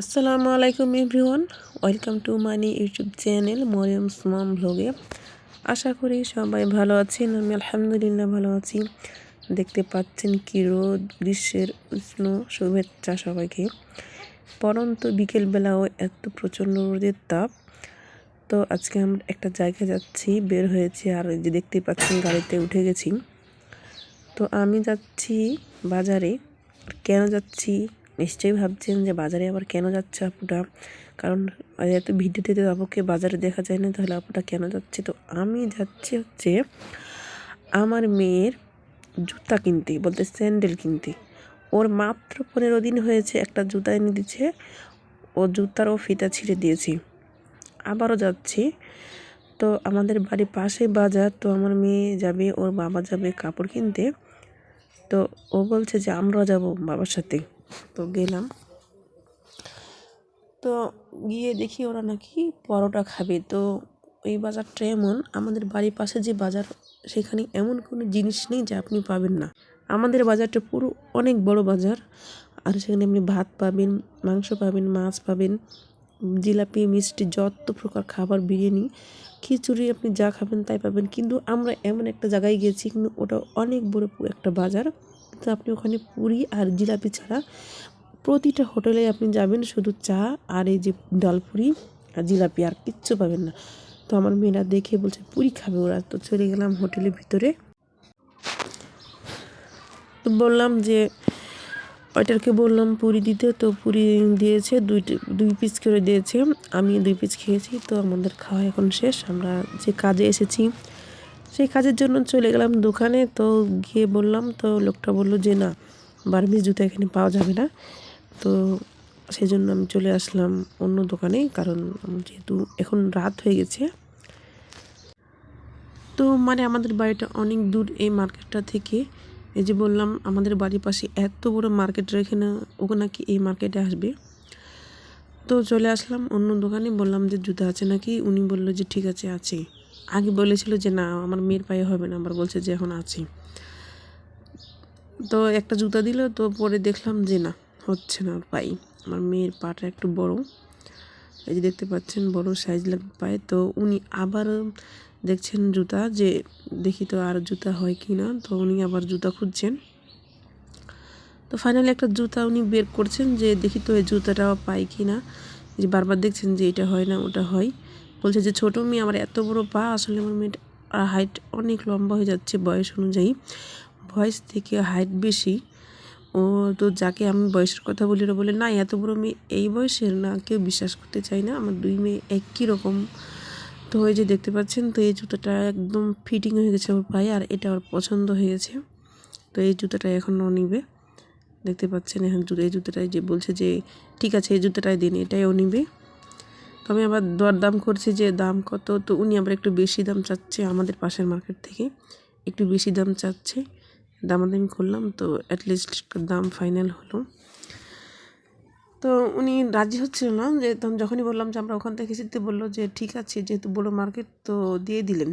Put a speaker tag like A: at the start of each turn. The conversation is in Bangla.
A: আসসালামু আলাইকুম everyone, welcome to money YouTube channel Mariam সুমাম ভ্লগে আশা করি সবাই ভালো আছেন, আমি আলহামদুলিল্লাহ ভালো আছি। দেখতে পাচ্ছেন কি রোদ, গ্রীষ্মের উষ্ণ শুভেচ্ছা সবাইকে। পরন্ত বিকেলবেলাও এত প্রচণ্ড রোদের তাপ। তো আজকে আমরা একটা জায়গায় যাচ্ছি, বের হয়েছি আর যে দেখতে পাচ্ছেন গাড়িতে উঠে গেছি। তো আমি যাচ্ছি বাজারে। কেন যাচ্ছি? নিশ্চয়ই ভাবছেন যে বাজারে আবার কেন যাচ্ছে আপুটা? কারণ এত ভিডিওতে তো আপুকে বাজারে দেখা যায় না, তাহলে আপুটা কেন যাচ্ছে? তো আমি যাচ্ছি হচ্ছে আমার মেয়ের জুতা কিনতে, বলতে স্যান্ডেল কিনতে। ওর মাত্র পনেরো দিন হয়েছে, একটা জুতা এনে দিচ্ছে। ও জুতার ও ফিতা ছিঁড়ে দিয়েছি। আবারও যাচ্ছি। তো আমাদের বাড়ির পাশে বাজার, তো আমার মেয়ে যাবে, ওর বাবা যাবে কাপড় কিনতে। তো ও বলছে যে আমরা যাব বাবার সাথে। তো গেলাম। তো গিয়ে দেখি ওরা নাকি পরোটা খাবে। তো এই বাজারটা এমন, আমাদের বাড়ির পাশে যে বাজার, সেখানে এমন কোনো জিনিস নেই যা আপনি পাবেন না। আমাদের বাজারটা পুরো অনেক বড় বাজার। আর সেখানে আপনি ভাত পাবেন, মাংস পাবেন, মাছ পাবেন, জিলাপি, মিষ্টি, যত প্রকার খাবার, বিরিয়ানি, খিচুড়ি আপনি যা খাবেন তাই পাবেন। কিন্তু আমরা এমন একটা জায়গায় গেছি, কিন্তু ওটা অনেক বড় একটা বাজার। তো আপনি ওখানে পুরি আর জিলাপি ছাড়া প্রতিটা হোটেলে আপনি যাবেন শুধু চা আর এই যে ডালপুরি আর জিলাপি আর কিচ্ছু পাবেন না। তো আমার মেয়েরা দেখে বলছে, পুরি খাবে ওরা। তো চলে গেলাম হোটেলের ভিতরে। তো বললাম যে ওইটারকে বললাম পুরি দিতে। তো পুরি দিয়েছে, দুই দুই পিস করে দিয়েছে। আমি দুই পিস খেয়েছি, তো আমাদের খাওয়া এখন শেষ। আমরা যে কাজে এসেছি সেই কাজের জন্য চলে গেলাম দোকানে, তো গিয়ে বললাম, তো লোকটা বলল যে, না, বার্মিজ জুতো এখানে পাওয়া যাবে না। তো সেই জন্য আমি চলে আসলাম অন্য দোকানে, কারণ যেহেতু এখন রাত হয়ে গেছে। তো মানে আমাদের বাড়িটা অনেক দূর এই মার্কেটটা থেকে। এই যে বললাম, আমাদের বাড়ির পাশে এত বড় মার্কেট রেখে না ওকে নাকি এই মার্কেটে আসবে। তো চলে আসলাম অন্য দোকানে, বললাম যে, জুতা আছে নাকি? উনি বলল যে, ঠিক আছে আছে। আগে বলেছিল যে, না, আমার মেয়ের পায়ে হবে না। আবার বলছে যে, এখন আছে। তো একটা জুতা দিল, তো পরে দেখলাম যে, না, হচ্ছে না পাই আমার মেয়ের পাটা একটু বড়। এই যে দেখতে পাচ্ছেন, বড় সাইজ লাগবে পায়ে। তো উনি আবার দেখছেন জুতা যে, দেখি তো আর জুতা হয় কি না? তো উনি আবার জুতা খুঁজছেন। তো ফাইনালি একটা জুতা উনি বের করছেন যে, দেখি তো এই জুতাটা পাই কি না? যে বারবার দেখছেন যে, এটা হয় না, ওটা হয়। বলছে যে, ছোটো মেয়ে, আমার এত বড় পা, আসলে আমার মেয়েটা হাইট অনেক লম্বা হয়ে যাচ্ছে বয়স অনুযায়ী। বয়স থেকে হাইট বেশি। ও তো যাকে আমি বয়সের কথা বলি বলে, না, এত বড় মেয়ে এই বয়সের না, কেউ বিশ্বাস করতে চাই না। আমার দুই মেয়ে একই রকম। তো ওই যে দেখতে পাচ্ছেন, তো এই জুতোটা একদম ফিটিং হয়ে গেছে ওর পায়ে, আর এটা ওর পছন্দ হয়েছে তো এই জুতোটা এখন নিবে। দেখতে পাচ্ছেন এখন এই জুতোটাই যে বলছে যে, ঠিক আছে, এই জুতোটাই দিন এটাই ও নিবে। তো আমি আবার দরদাম করছি যে দাম কত, তো উনি আবার একটু বেশি দাম চাচ্ছে আমাদের পাশের মার্কেট থেকে। একটু বেশি দাম চাচ্ছে, দামাদামি করলাম, তো অ্যাটলিস্ট দাম ফাইনাল হলো। তো উনি রাজি হচ্ছিল না, যে তখন যখনই বললাম যে আমরা ওখান থেকে এসেছি বলল যে ঠিক আছে, যেহেতু বড়ো মার্কেট তো দিয়ে দিলেন।